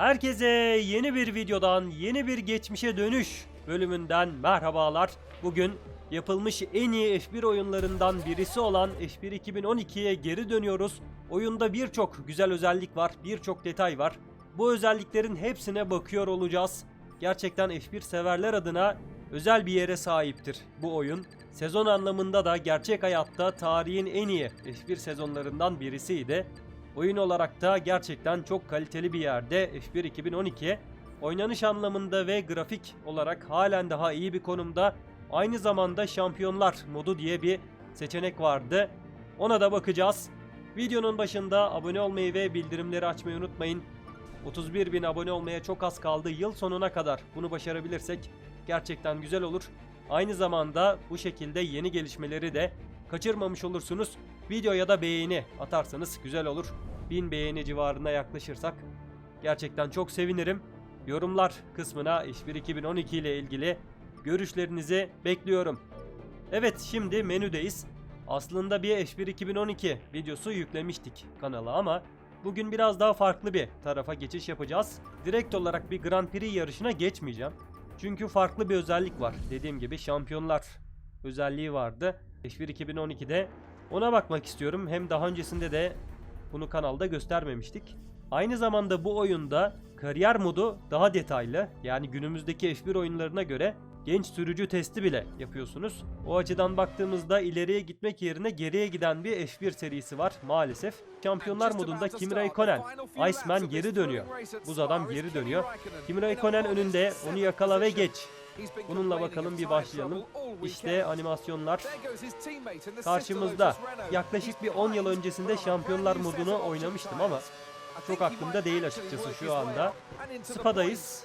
Herkese yeni bir videodan, yeni bir geçmişe dönüş bölümünden merhabalar. Bugün yapılmış en iyi F1 oyunlarından birisi olan F1 2012'ye geri dönüyoruz. Oyunda birçok güzel özellik var, birçok detay var. Bu özelliklerin hepsine bakıyor olacağız. Gerçekten F1 severler adına özel bir yere sahiptir bu oyun. Sezon anlamında da gerçek hayatta tarihin en iyi F1 sezonlarından birisiydi. Oyun olarak da gerçekten çok kaliteli bir yerde F1 2012. Oynanış anlamında ve grafik olarak halen daha iyi bir konumda. Aynı zamanda şampiyonlar modu diye bir seçenek vardı. Ona da bakacağız. Videonun başında abone olmayı ve bildirimleri açmayı unutmayın. 31 bin abone olmaya çok az kaldı. Yıl sonuna kadar bunu başarabilirsek gerçekten güzel olur. Aynı zamanda bu şekilde yeni gelişmeleri de kaçırmamış olursunuz. Videoya da beğeni atarsanız güzel olur. 1000 beğeni civarına yaklaşırsak gerçekten çok sevinirim. Yorumlar kısmına F1 2012 ile ilgili görüşlerinizi bekliyorum. Evet şimdi menüdeyiz. Aslında bir F1 2012 videosu yüklemiştik kanala ama bugün biraz daha farklı bir tarafa geçiş yapacağız. Direkt olarak bir Grand Prix yarışına geçmeyeceğim. Çünkü farklı bir özellik var. Dediğim gibi şampiyonlar özelliği vardı. F1 2012'de ona bakmak istiyorum. Hem daha öncesinde de bunu kanalda göstermemiştik. Aynı zamanda bu oyunda kariyer modu daha detaylı. Yani günümüzdeki F1 oyunlarına göre genç sürücü testi bile yapıyorsunuz. O açıdan baktığımızda ileriye gitmek yerine geriye giden bir F1 serisi var maalesef. Şampiyonlar modunda Kimi Raikkonen, Iceman geri dönüyor. Buz adam geri dönüyor. Kimi Raikkonen önünde onu yakala ve geç. Bununla bakalım bir başlayalım. İşte animasyonlar karşımızda. Yaklaşık bir 10 yıl öncesinde şampiyonlar modunu oynamıştım ama çok aklımda değil açıkçası şu anda. Spa'dayız.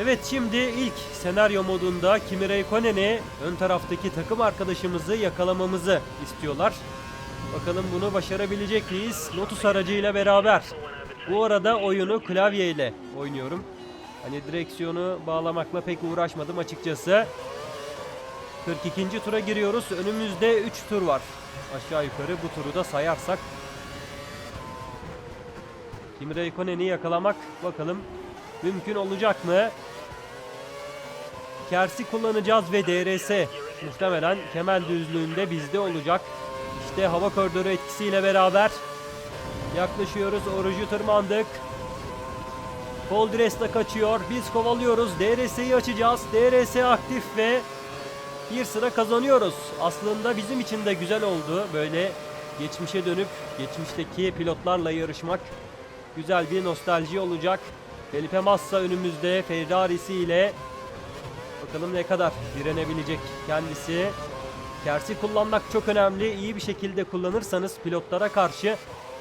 Evet şimdi ilk senaryo modunda Kimi Raikkonen'i ön taraftaki takım arkadaşımızı yakalamamızı istiyorlar. Bakalım bunu başarabilecek miyiz? Lotus aracıyla beraber. Bu arada oyunu klavye ile oynuyorum. Hani direksiyonu bağlamakla pek uğraşmadım açıkçası. 42. tura giriyoruz. Önümüzde 3 tur var. Aşağı yukarı bu turu da sayarsak. Kimi Raikkonen'i yakalamak bakalım mümkün olacak mı? Kersi kullanacağız ve DRS muhtemelen kemer düzlüğünde bizde olacak. İşte hava koridoru etkisiyle beraber yaklaşıyoruz. Orucu tırmandık. Coldress de kaçıyor. Biz kovalıyoruz. DRS'yi açacağız. DRS aktif ve bir sıra kazanıyoruz. Aslında bizim için de güzel oldu. Böyle geçmişe dönüp geçmişteki pilotlarla yarışmak güzel bir nostalji olacak. Felipe Massa önümüzde Ferrari'si ile bakalım ne kadar direnebilecek kendisi. Kersi kullanmak çok önemli. İyi bir şekilde kullanırsanız pilotlara karşı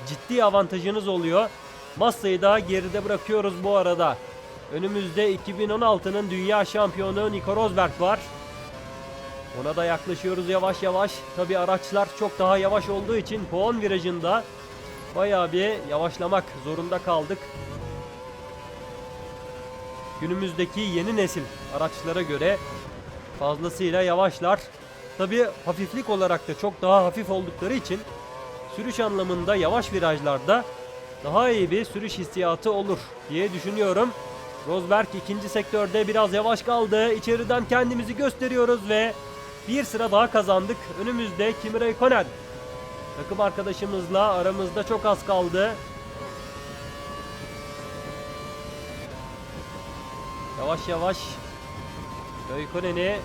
ciddi avantajınız oluyor. Massa'yı da geride bırakıyoruz bu arada. Önümüzde 2016'nın dünya şampiyonu Nico Rosberg var. Ona da yaklaşıyoruz yavaş yavaş. Tabi araçlar çok daha yavaş olduğu için puan virajında bayağı bir yavaşlamak zorunda kaldık. Günümüzdeki yeni nesil araçlara göre fazlasıyla yavaşlar. Tabi hafiflik olarak da çok daha hafif oldukları için sürüş anlamında yavaş virajlarda daha iyi bir sürüş hissiyatı olur diye düşünüyorum. Rosberg ikinci sektörde biraz yavaş kaldı. İçeriden kendimizi gösteriyoruz ve bir sıra daha kazandık. Önümüzde Kimi Raikkonen. Takım arkadaşımızla aramızda çok az kaldı. Yavaş yavaş Raikkonen'i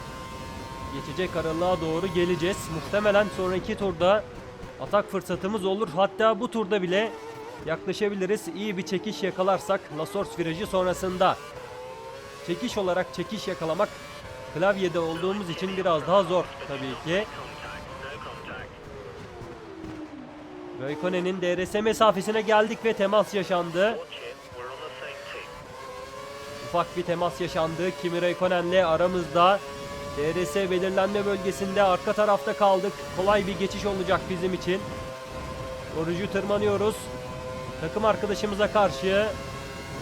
geçecek aralığa doğru geleceğiz. Muhtemelen sonraki turda atak fırsatımız olur. Hatta bu turda bile yaklaşabiliriz. İyi bir çekiş yakalarsak Lasors virajı sonrasında. Çekiş olarak çekiş yakalamak klavyede olduğumuz için biraz daha zor tabii ki. Raikkonen'in DRS mesafesine geldik ve temas yaşandı. Ufak bir temas yaşandı. Kimi Raikkonen'le aramızda. DRS belirlenme bölgesinde arka tarafta kaldık. Kolay bir geçiş olacak bizim için. Orucu tırmanıyoruz. Takım arkadaşımıza karşı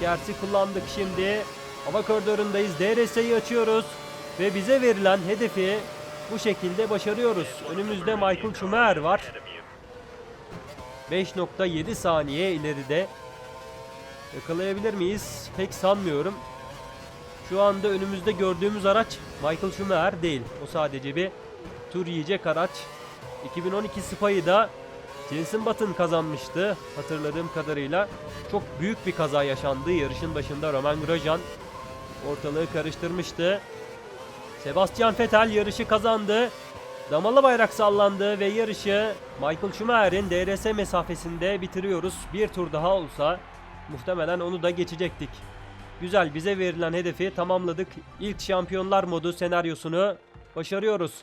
Gersi kullandık şimdi. Hava koridorundayız. DRS'yi açıyoruz. Ve bize verilen hedefi bu şekilde başarıyoruz. Önümüzde Michael Schumacher var. 5.7 saniye ileride. Yakalayabilir miyiz? Pek sanmıyorum. Şu anda önümüzde gördüğümüz araç Michael Schumacher değil. O sadece bir tur yiyecek araç. 2012 Spa'yı da Jenson Button kazanmıştı hatırladığım kadarıyla. Çok büyük bir kaza yaşandı. Yarışın başında Roman Grosjean ortalığı karıştırmıştı. Sebastian Vettel yarışı kazandı. Damalı bayrak sallandı ve yarışı Michael Schumacher'in DRS mesafesinde bitiriyoruz. Bir tur daha olsa muhtemelen onu da geçecektik. Güzel bize verilen hedefi tamamladık. İlk şampiyonlar modu senaryosunu başarıyoruz.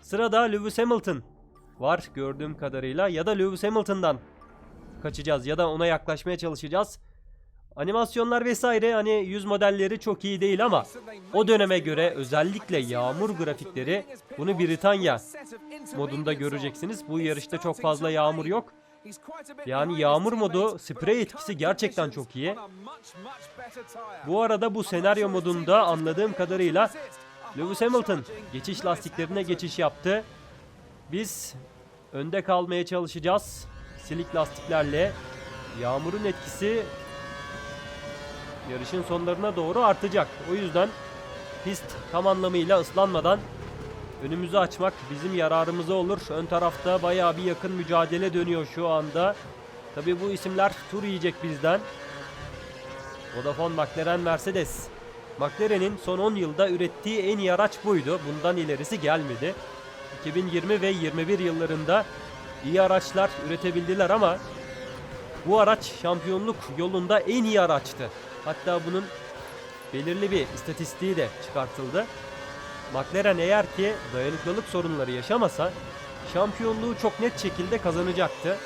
Sırada Lewis Hamilton var gördüğüm kadarıyla ya da Lewis Hamilton'dan kaçacağız ya da ona yaklaşmaya çalışacağız. Animasyonlar vesaire hani yüz modelleri çok iyi değil ama o döneme göre özellikle yağmur grafikleri bunu Britanya modunda göreceksiniz. Bu yarışta çok fazla yağmur yok. Yani yağmur modu sprey etkisi gerçekten çok iyi. Bu arada bu senaryo modunda anladığım kadarıyla Lewis Hamilton geçiş lastiklerine geçiş yaptı. Biz önde kalmaya çalışacağız. Silik lastiklerle. Yağmurun etkisi yarışın sonlarına doğru artacak. O yüzden pist tam anlamıyla ıslanmadan önümüzü açmak bizim yararımıza olur. Ön tarafta bayağı bir yakın mücadele dönüyor şu anda. Tabi bu isimler tur yiyecek bizden. Vodafone McLaren Mercedes. McLaren'in son 10 yılda ürettiği en iyi araç buydu. Bundan ilerisi gelmedi. 2020 ve 21 yıllarında iyi araçlar üretebildiler ama bu araç şampiyonluk yolunda en iyi araçtı. Hatta bunun belirli bir istatistiği de çıkartıldı. McLaren eğer ki dayanıklılık sorunları yaşamasa şampiyonluğu çok net şekilde kazanacaktı.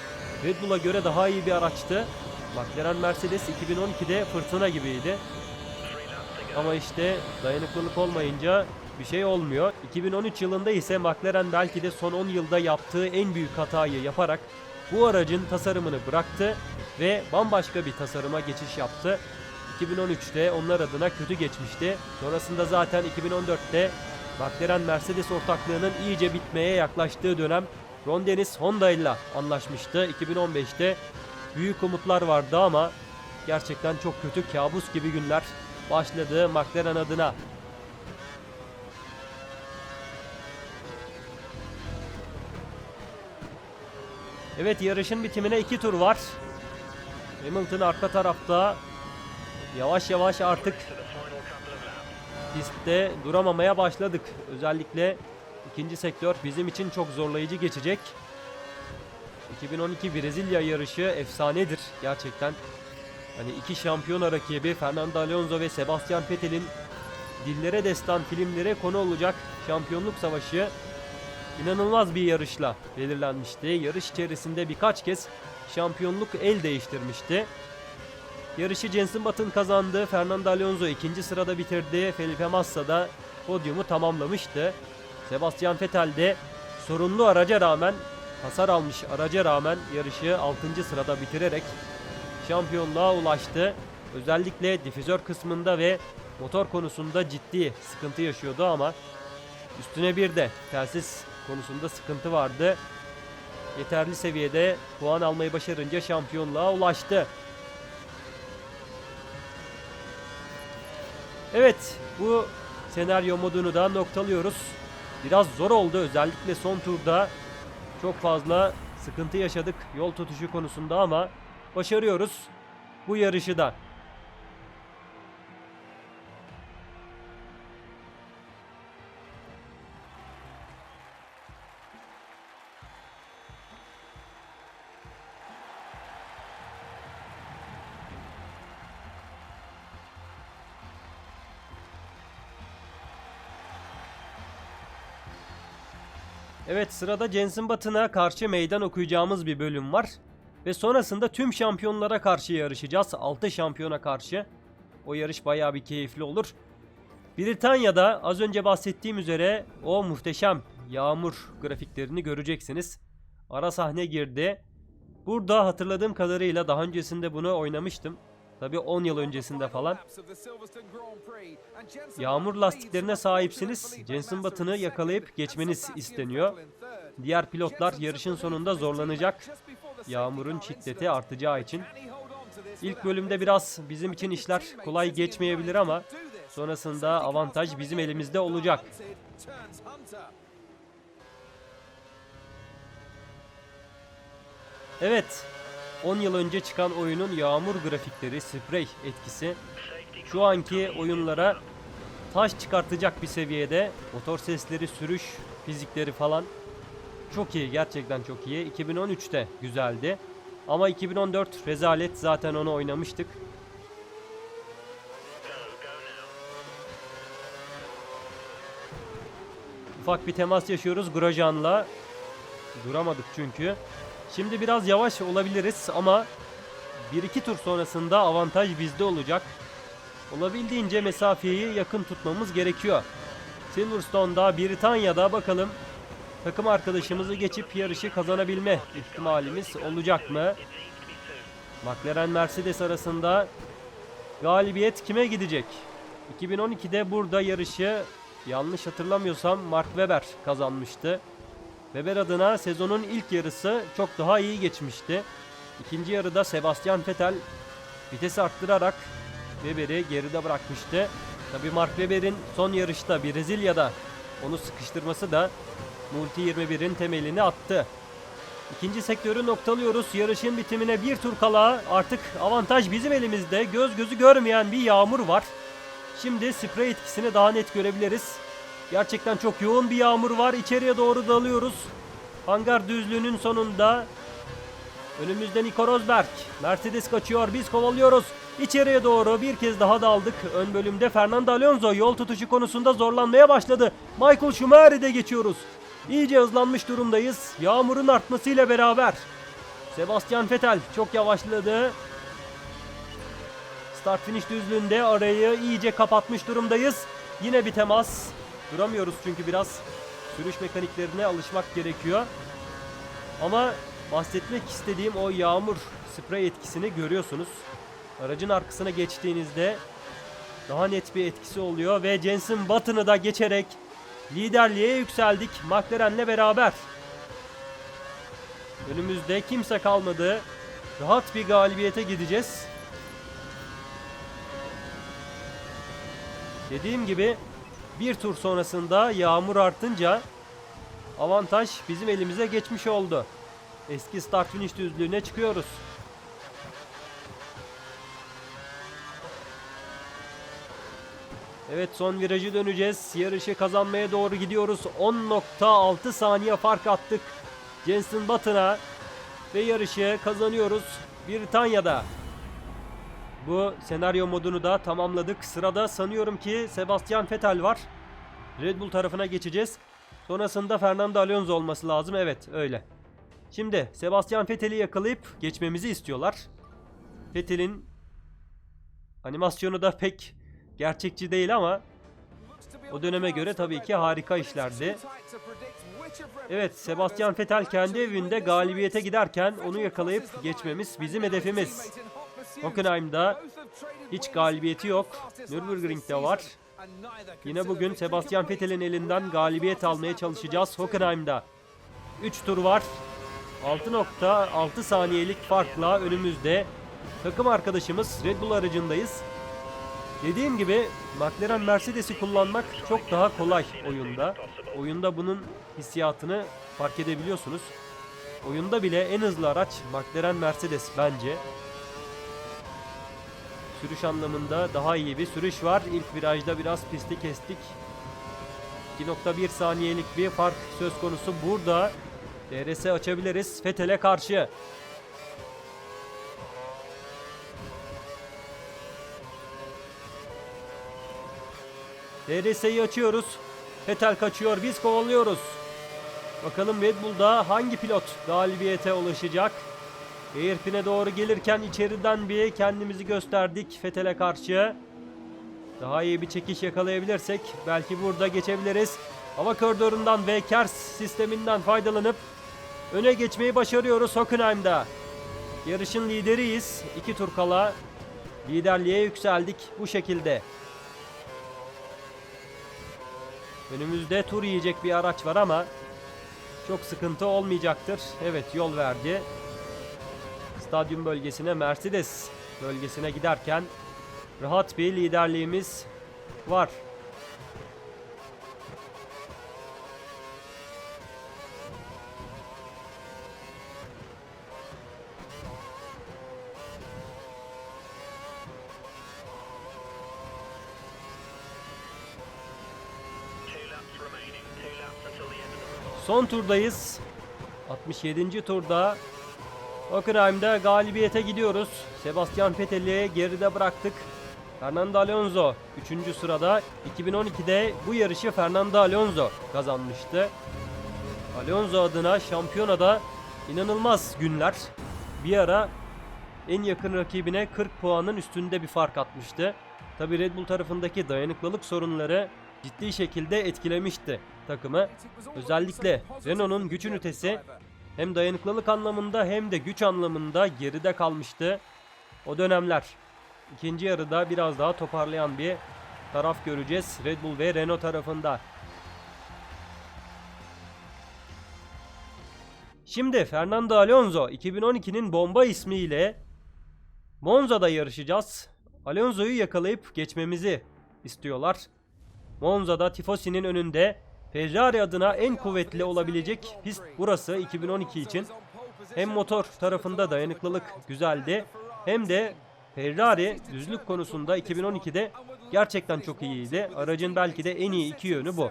Red Bull'a göre daha iyi bir araçtı. McLaren Mercedes 2012'de fırtına gibiydi. Ama işte dayanıklılık olmayınca bir şey olmuyor. 2013 yılında ise McLaren belki de son 10 yılda yaptığı en büyük hatayı yaparak bu aracın tasarımını bıraktı ve bambaşka bir tasarıma geçiş yaptı. 2013'te onlar adına kötü geçmişti. Sonrasında zaten 2014'te McLaren Mercedes ortaklığının iyice bitmeye yaklaştığı dönem Ron Dennis Honda ile anlaşmıştı. 2015'te büyük umutlar vardı ama gerçekten çok kötü kabus gibi günler başladı McLaren adına. Evet yarışın bitimine iki tur var. Hamilton arka tarafta yavaş yavaş artık pistte duramamaya başladık. Özellikle ikinci sektör bizim için çok zorlayıcı geçecek. 2012 Brezilya yarışı efsanedir gerçekten. Hani iki şampiyon rakibi Fernando Alonso ve Sebastian Vettel'in dillere destan filmlere konu olacak şampiyonluk savaşı inanılmaz bir yarışla belirlenmişti. Yarış içerisinde birkaç kez şampiyonluk el değiştirmişti. Yarışı Jenson Button kazandı. Fernando Alonso ikinci sırada bitirdi. Felipe Massa da podyumu tamamlamıştı. Sebastian Vettel de sorunlu araca rağmen hasar almış araca rağmen yarışı 6. sırada bitirerek şampiyonluğa ulaştı. Özellikle difüzör kısmında ve motor konusunda ciddi sıkıntı yaşıyordu ama üstüne bir de telsiz konusunda sıkıntı vardı. Yeterli seviyede puan almayı başarınca şampiyonluğa ulaştı. Evet bu senaryo modunu da noktalıyoruz. Biraz zor oldu özellikle son turda çok fazla sıkıntı yaşadık yol tutuşu konusunda ama başarıyoruz bu yarışı da. Evet sırada Jenson Button'a karşı meydan okuyacağımız bir bölüm var. Ve sonrasında tüm şampiyonlara karşı yarışacağız. 6 şampiyona karşı. O yarış bayağı bir keyifli olur. Britanya'da az önce bahsettiğim üzere o muhteşem yağmur grafiklerini göreceksiniz. Ara sahne girdi. Burada hatırladığım kadarıyla daha öncesinde bunu oynamıştım. Tabi 10 yıl öncesinde falan. Yağmur lastiklerine sahipsiniz. Jenson Button'ı yakalayıp geçmeniz isteniyor. Diğer pilotlar yarışın sonunda zorlanacak. Yağmurun şiddeti artacağı için. İlk bölümde biraz bizim için işler kolay geçmeyebilir ama sonrasında avantaj bizim elimizde olacak. Evet, 10 yıl önce çıkan oyunun yağmur grafikleri, sprey etkisi şu anki oyunlara taş çıkartacak bir seviyede. Motor sesleri, sürüş fizikleri falan çok iyi, gerçekten çok iyi. 2013'te güzeldi. Ama 2014 rezalet zaten onu oynamıştık. Ufak bir temas yaşıyoruz Grosjean'la. Duramadık çünkü. Şimdi biraz yavaş olabiliriz ama 1-2 tur sonrasında avantaj bizde olacak. Olabildiğince mesafeyi yakın tutmamız gerekiyor. Silverstone'da, Britanya'da bakalım takım arkadaşımızı geçip yarışı kazanabilme ihtimalimiz olacak mı? McLaren Mercedes arasında galibiyet kime gidecek? 2012'de burada yarışı yanlış hatırlamıyorsam Mark Webber kazanmıştı. Weber adına sezonun ilk yarısı çok daha iyi geçmişti. İkinci yarıda Sebastian Vettel vites arttırarak Weber'i geride bırakmıştı. Tabii Mark Webber'in son yarışta Brezilya'da onu sıkıştırması da Multi 21'in temelini attı. İkinci sektörü noktalıyoruz. Yarışın bitimine bir tur kala artık avantaj bizim elimizde. Göz gözü görmeyen bir yağmur var. Şimdi sprey etkisini daha net görebiliriz. Gerçekten çok yoğun bir yağmur var. İçeriye doğru dalıyoruz. Hangar düzlüğünün sonunda önümüzde Nico Rosberg. Mercedes kaçıyor. Biz kovalıyoruz. İçeriye doğru bir kez daha daldık. Ön bölümde Fernando Alonso yol tutuşu konusunda zorlanmaya başladı. Michael Schumacher'i de geçiyoruz. İyice hızlanmış durumdayız. Yağmurun artmasıyla beraber. Sebastian Vettel çok yavaşladı. Start finish düzlüğünde arayı iyice kapatmış durumdayız. Yine bir temas. Duramıyoruz çünkü biraz sürüş mekaniklerine alışmak gerekiyor. Ama bahsetmek istediğim o yağmur sprey etkisini görüyorsunuz. Aracın arkasına geçtiğinizde daha net bir etkisi oluyor ve Jensen Button'ı da geçerek liderliğe yükseldik McLaren'le beraber. Önümüzde kimse kalmadı. Rahat bir galibiyete gideceğiz. Dediğim gibi bir tur sonrasında yağmur artınca avantaj bizim elimize geçmiş oldu. Eski start finish düzlüğüne çıkıyoruz. Evet son virajı döneceğiz. Yarışı kazanmaya doğru gidiyoruz. 10.6 saniye fark attık. Jensen Button'a ve yarışı kazanıyoruz. Britanya'da. Bu senaryo modunu da tamamladık. Sırada sanıyorum ki Sebastian Vettel var. Red Bull tarafına geçeceğiz. Sonrasında Fernando Alonso olması lazım. Evet öyle. Şimdi Sebastian Vettel'i yakalayıp geçmemizi istiyorlar. Vettel'in animasyonu da pek gerçekçi değil ama o döneme göre tabii ki harika işlerdi. Evet Sebastian Vettel kendi evinde galibiyete giderken onu yakalayıp geçmemiz bizim hedefimiz. Hockenheim'da hiç galibiyeti yok. Nürburgring'de var. Yine bugün Sebastian Vettel'in elinden galibiyet almaya çalışacağız Hockenheim'da. 3 tur var. 6.6 saniyelik farkla önümüzde. Takım arkadaşımız Red Bull aracındayız. Dediğim gibi McLaren Mercedes'i kullanmak çok daha kolay oyunda. Oyunda bunun hissiyatını fark edebiliyorsunuz. Oyunda bile en hızlı araç McLaren Mercedes bence. Sürüş anlamında daha iyi bir sürüş var. İlk virajda biraz pisti kestik. 2.1 saniyelik bir fark söz konusu. Burada DRS açabiliriz Fethel'e karşı. DRS'yi açıyoruz. Vettel kaçıyor. Biz kovalıyoruz. Bakalım Red Bull'da hangi pilot galibiyete ulaşacak? Airpin'e doğru gelirken içeriden bir kendimizi gösterdik Vettel'e karşı. Daha iyi bir çekiş yakalayabilirsek belki burada geçebiliriz. Hava koridorundan ve KERS sisteminden faydalanıp öne geçmeyi başarıyoruz Hockenheim'da. Yarışın lideriyiz. İki tur kala liderliğe yükseldik bu şekilde. Önümüzde tur yiyecek bir araç var ama çok sıkıntı olmayacaktır. Evet yol verdi. Stadyum bölgesine Mercedes bölgesine giderken rahat bir liderliğimiz var. Son turdayız. 67. turda Hockenheim'da galibiyete gidiyoruz. Sebastian Vettel'i geride bıraktık. Fernando Alonso 3. sırada. 2012'de bu yarışı Fernando Alonso kazanmıştı. Alonso adına şampiyonada inanılmaz günler. Bir ara en yakın rakibine 40 puanın üstünde bir fark atmıştı. Tabi Red Bull tarafındaki dayanıklılık sorunları ciddi şekilde etkilemişti takımı. Özellikle Renault'un güç ünitesi hem dayanıklılık anlamında hem de güç anlamında geride kalmıştı. O dönemler. İkinci yarıda biraz daha toparlayan bir taraf göreceğiz Red Bull ve Renault tarafında. Şimdi Fernando Alonso 2012'nin bomba ismiyle Monza'da yarışacağız. Alonso'yu yakalayıp geçmemizi istiyorlar. Monza'da Tifosi'nin önünde Ferrari adına en kuvvetli olabilecek pist burası 2012 için. Hem motor tarafında dayanıklılık güzeldi hem de Ferrari düzlük konusunda 2012'de gerçekten çok iyiydi. Aracın belki de en iyi iki yönü bu.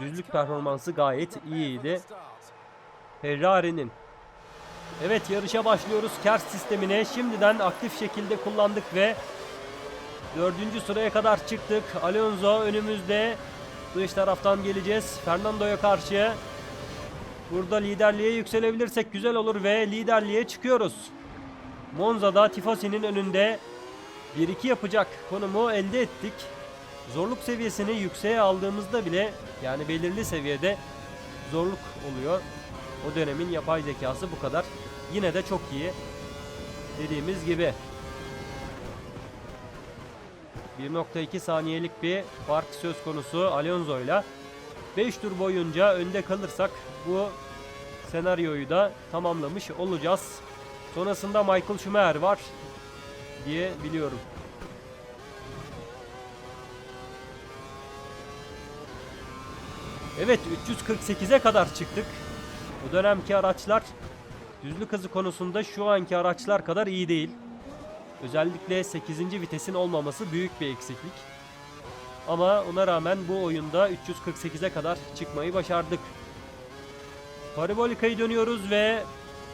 Düzlük performansı gayet iyiydi. Ferrari'nin. Evet yarışa başlıyoruz. Kers sistemine şimdiden aktif şekilde kullandık ve dördüncü sıraya kadar çıktık. Alonso önümüzde. Dış taraftan geleceğiz. Fernando'ya karşı. Burada liderliğe yükselebilirsek güzel olur ve liderliğe çıkıyoruz. Monza'da Tifosi'nin önünde 1-2 yapacak konumu elde ettik. Zorluk seviyesini yükseğe aldığımızda bile yani belirli seviyede zorluk oluyor. O dönemin yapay zekası bu kadar. Yine de çok iyi. Dediğimiz gibi. 1.2 saniyelik bir fark söz konusu Alonso ile. 5 tur boyunca önde kalırsak bu senaryoyu da tamamlamış olacağız. Sonrasında Michael Schumacher var diye biliyorum. Evet 348'e kadar çıktık. Bu dönemki araçlar düzlük hızı konusunda şu anki araçlar kadar iyi değil. Özellikle 8. vitesin olmaması büyük bir eksiklik. Ama ona rağmen bu oyunda 348'e kadar çıkmayı başardık. Parabolika'yı dönüyoruz ve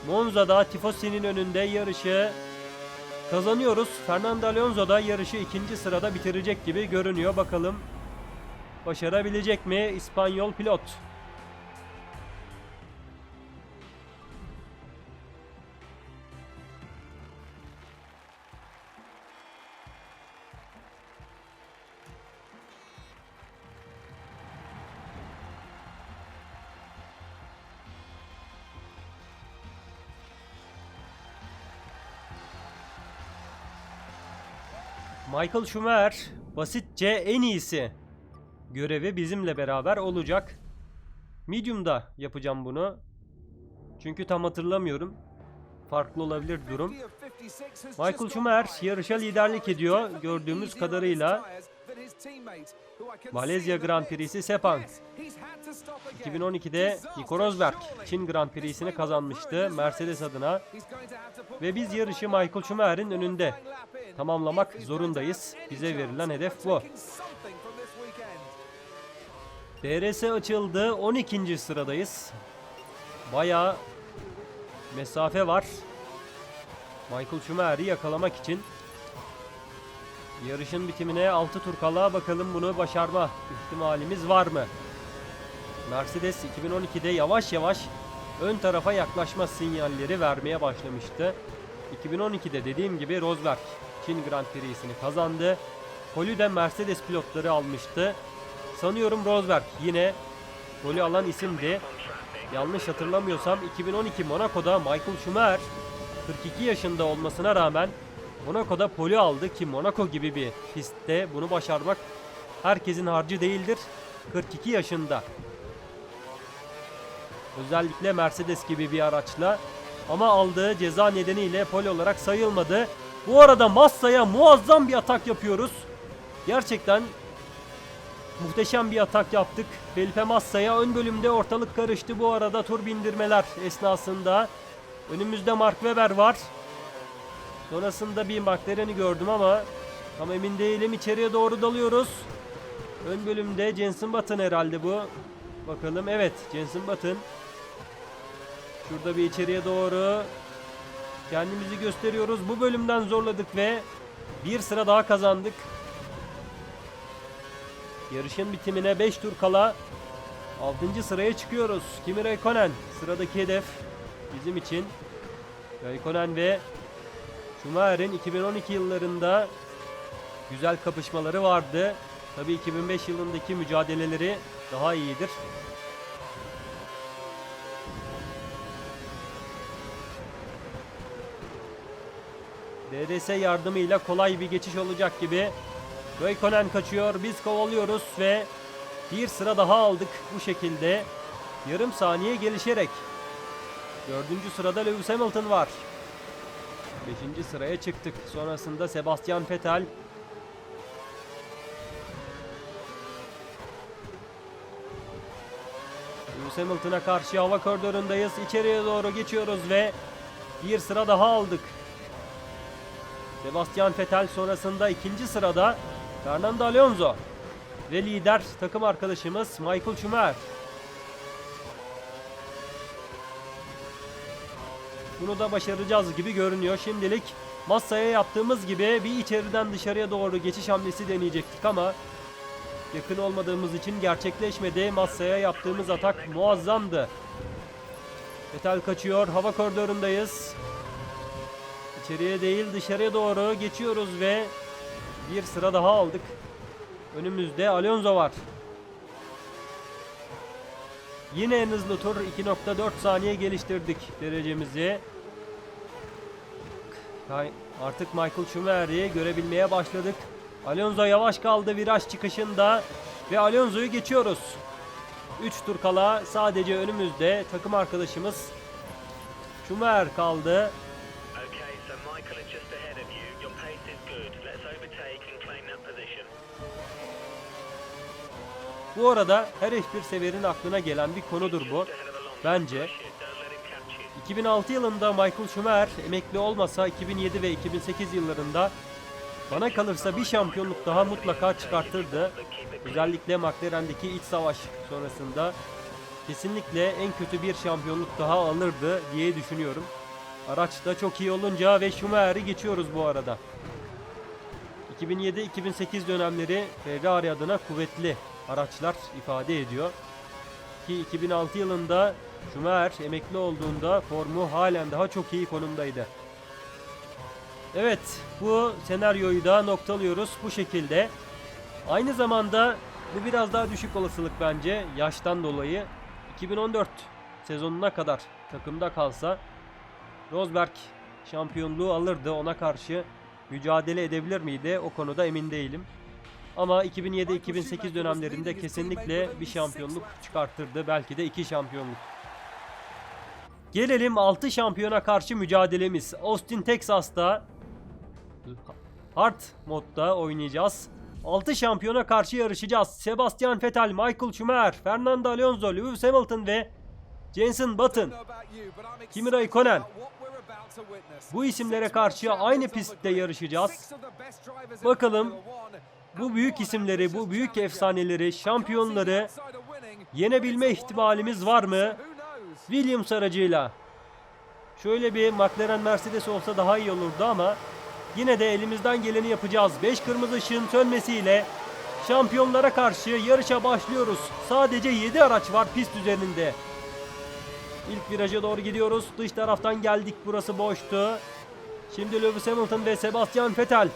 Monza'da Tifosi'nin önünde yarışı kazanıyoruz. Fernando Alonso da yarışı ikinci sırada bitirecek gibi görünüyor. Bakalım başarabilecek mi İspanyol pilot? Michael Schumacher basitçe en iyisi görevi bizimle beraber olacak. Medium'da yapacağım bunu. Çünkü tam hatırlamıyorum. Farklı olabilir durum. Michael Schumacher yarışa liderlik ediyor gördüğümüz kadarıyla. Malezya Grand Prix'si Sepang. 2012'de Nico Rosberg Çin Grand Prix'sini kazanmıştı Mercedes adına. Ve biz yarışı Michael Schumacher'in önünde tamamlamak zorundayız. Bize verilen hedef bu. DRS açıldı. 12. sıradayız. Bayağı mesafe var. Michael Schumacher'i yakalamak için. Yarışın bitimine 6 tur kala bakalım bunu başarma ihtimalimiz var mı? Mercedes 2012'de yavaş yavaş ön tarafa yaklaşma sinyalleri vermeye başlamıştı. 2012'de dediğim gibi Rosberg Çin Grand Prix'sini kazandı. Polü de Mercedes pilotları almıştı. Sanıyorum Rosberg yine golü alan isimdi. Yanlış hatırlamıyorsam 2012 Monaco'da Michael Schumacher 42 yaşında olmasına rağmen Monaco'da poli aldı ki Monaco gibi bir pistte bunu başarmak herkesin harcı değildir. 42 yaşında. Özellikle Mercedes gibi bir araçla ama aldığı ceza nedeniyle pole olarak sayılmadı. Bu arada Massa'ya muazzam bir atak yapıyoruz. Gerçekten muhteşem bir atak yaptık. Felipe Massa'ya ön bölümde ortalık karıştı bu arada tur bindirmeler esnasında. Önümüzde Mark Webber var. Sonrasında bir McLaren'i gördüm ama tam emin değilim. İçeriye doğru dalıyoruz. Ön bölümde Jenson Button herhalde bu. Bakalım evet Jenson Button. Şurada bir içeriye doğru kendimizi gösteriyoruz. Bu bölümden zorladık ve bir sıra daha kazandık. Yarışın bitimine 5 tur kala 6. sıraya çıkıyoruz. Kimi Räikkönen sıradaki hedef bizim için. Räikkönen ve Schumacher'in 2012 yıllarında güzel kapışmaları vardı. Tabii 2005 yılındaki mücadeleleri daha iyidir. DRS yardımıyla kolay bir geçiş olacak gibi. Raikkonen kaçıyor, biz kovalıyoruz ve bir sıra daha aldık bu şekilde. Yarım saniye gelişerek. Dördüncü sırada Lewis Hamilton var. Beşinci sıraya çıktık. Sonrasında Sebastian Vettel. Lewis Hamilton'a karşı hava koridorundayız. İçeriye doğru geçiyoruz ve bir sıra daha aldık. Sebastian Vettel sonrasında ikinci sırada Fernando Alonso ve lider takım arkadaşımız Michael Schumacher. Bunu da başaracağız gibi görünüyor. Şimdilik masaya yaptığımız gibi bir içeriden dışarıya doğru geçiş hamlesi deneyecektik ama yakın olmadığımız için gerçekleşmedi. Masaya yaptığımız atak muazzamdı. Vettel kaçıyor. Hava koridorundayız. İçeriye değil dışarıya doğru geçiyoruz ve bir sıra daha aldık. Önümüzde Alonso var. Yine en hızlı tur 2.4 saniye geliştirdik derecemizi. Artık Michael Schumacher'i görebilmeye başladık. Alonso yavaş kaldı viraj çıkışında ve Alonso'yu geçiyoruz. 3 tur kala sadece önümüzde takım arkadaşımız Schumacher kaldı. Bu arada her F1 severin aklına gelen bir konudur bu. Bence. push it. Don't let him catch you. 2006 yılında Michael Schumacher emekli olmasa 2007 ve 2008 yıllarında bana kalırsa bir şampiyonluk daha mutlaka çıkartırdı. Özellikle McLaren'deki iç savaş sonrasında kesinlikle en kötü bir şampiyonluk daha alırdı diye düşünüyorum. Araç da çok iyi olunca ve Schumacher'i geçiyoruz bu arada. 2007-2008 dönemleri Ferrari adına kuvvetli araçlar ifade ediyor. Ki 2006 yılında Schumacher emekli olduğunda formu halen daha çok iyi konumdaydı. Evet, bu senaryoyu da noktalıyoruz bu şekilde. Aynı zamanda bu biraz daha düşük olasılık bence yaştan dolayı. 2014 sezonuna kadar takımda kalsa Rosberg şampiyonluğu alırdı. Ona karşı mücadele edebilir miydi? O konuda emin değilim. Ama 2007-2008 dönemlerinde kesinlikle bir şampiyonluk çıkartırdı. Belki de iki şampiyonluk. Gelelim 6 şampiyona karşı mücadelemiz. Austin, Texas'ta Hard modda oynayacağız. 6 şampiyona karşı yarışacağız. Sebastian Vettel, Michael Schumacher, Fernando Alonso, Lewis Hamilton ve Jenson Button. Kimi Raikkonen. Bu isimlere karşı aynı pistte yarışacağız. Bakalım bu büyük isimleri, bu büyük efsaneleri, şampiyonları yenebilme ihtimalimiz var mı? Williams aracıyla. Şöyle bir McLaren Mercedes olsa daha iyi olurdu ama yine de elimizden geleni yapacağız. 5 kırmızı ışığın sönmesiyle şampiyonlara karşı yarışa başlıyoruz. Sadece 7 araç var pist üzerinde. İlk viraja doğru gidiyoruz. Dış taraftan geldik. Burası boştu. Şimdi Lewis Hamilton ve Sebastian Vettel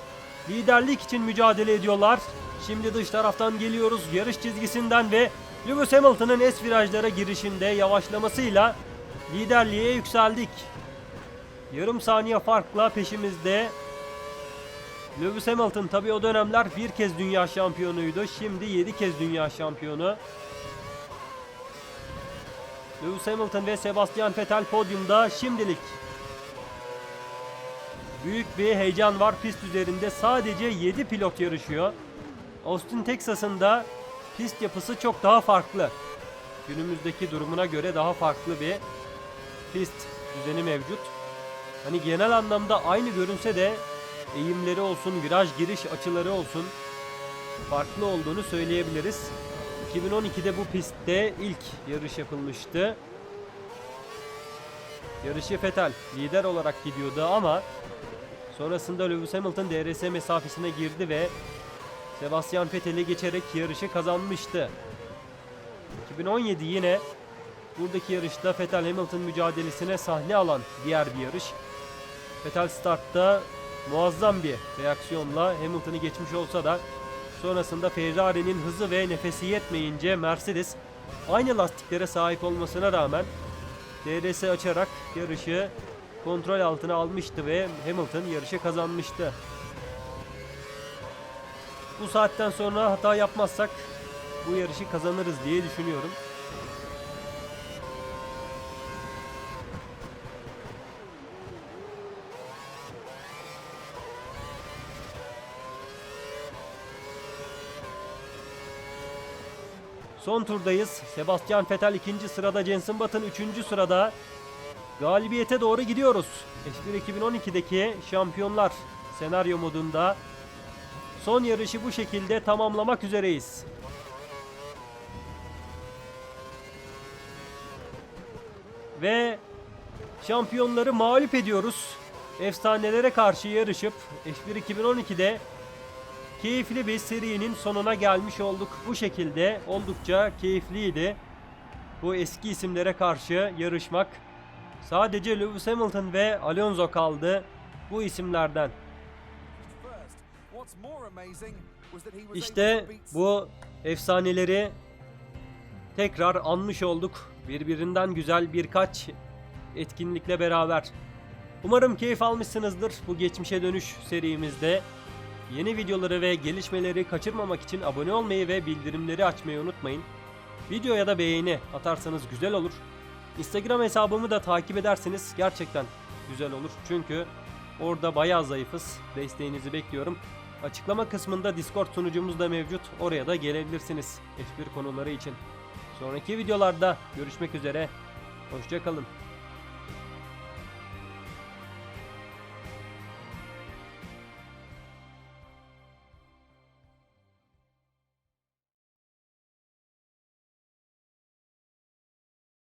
liderlik için mücadele ediyorlar. Şimdi dış taraftan geliyoruz yarış çizgisinden ve Lewis Hamilton'ın es virajlara girişinde yavaşlamasıyla liderliğe yükseldik. Yarım saniye farkla peşimizde Lewis Hamilton tabii o dönemler bir kez dünya şampiyonuydu. Şimdi 7 kez dünya şampiyonu. Lewis Hamilton ve Sebastian Vettel podyumda şimdilik. Büyük bir heyecan var pist üzerinde. Sadece 7 pilot yarışıyor. Austin Texas'ın da pist yapısı çok daha farklı. Günümüzdeki durumuna göre daha farklı bir pist düzeni mevcut. Hani genel anlamda aynı görünse de eğimleri olsun, viraj giriş açıları olsun farklı olduğunu söyleyebiliriz. 2012'de bu pistte ilk yarış yapılmıştı. Yarışı Vettel lider olarak gidiyordu ama sonrasında Lewis Hamilton DRS mesafesine girdi ve Sebastian Vettel'i geçerek yarışı kazanmıştı. 2017 yine buradaki yarışta Vettel Hamilton mücadelesine sahne alan diğer bir yarış. Vettel startta muazzam bir reaksiyonla Hamilton'ı geçmiş olsa da sonrasında Ferrari'nin hızı ve nefesi yetmeyince Mercedes aynı lastiklere sahip olmasına rağmen DRS açarak yarışı kontrol altına almıştı ve Hamilton yarışı kazanmıştı. Bu saatten sonra hata yapmazsak bu yarışı kazanırız diye düşünüyorum. Son turdayız. Sebastian Vettel ikinci sırada, Jenson Button üçüncü sırada. Galibiyete doğru gidiyoruz. F1 2012'deki şampiyonlar senaryo modunda. Son yarışı bu şekilde tamamlamak üzereyiz. Ve şampiyonları mağlup ediyoruz. Efsanelere karşı yarışıp F1 2012'de keyifli bir serinin sonuna gelmiş olduk. Bu şekilde oldukça keyifliydi. Bu eski isimlere karşı yarışmak. Sadece Lewis Hamilton ve Alonso kaldı bu isimlerden. İşte bu efsaneleri tekrar anmış olduk. Birbirinden güzel birkaç etkinlikle beraber. Umarım keyif almışsınızdır bu geçmişe dönüş serimizde. Yeni videoları ve gelişmeleri kaçırmamak için abone olmayı ve bildirimleri açmayı unutmayın. Videoya da beğeni atarsanız güzel olur. Instagram hesabımı da takip ederseniz gerçekten güzel olur. Çünkü orada bayağı zayıfız. Desteğinizi bekliyorum. Açıklama kısmında Discord sunucumuz da mevcut. Oraya da gelebilirsiniz F1 konuları için. Sonraki videolarda görüşmek üzere. Hoşçakalın.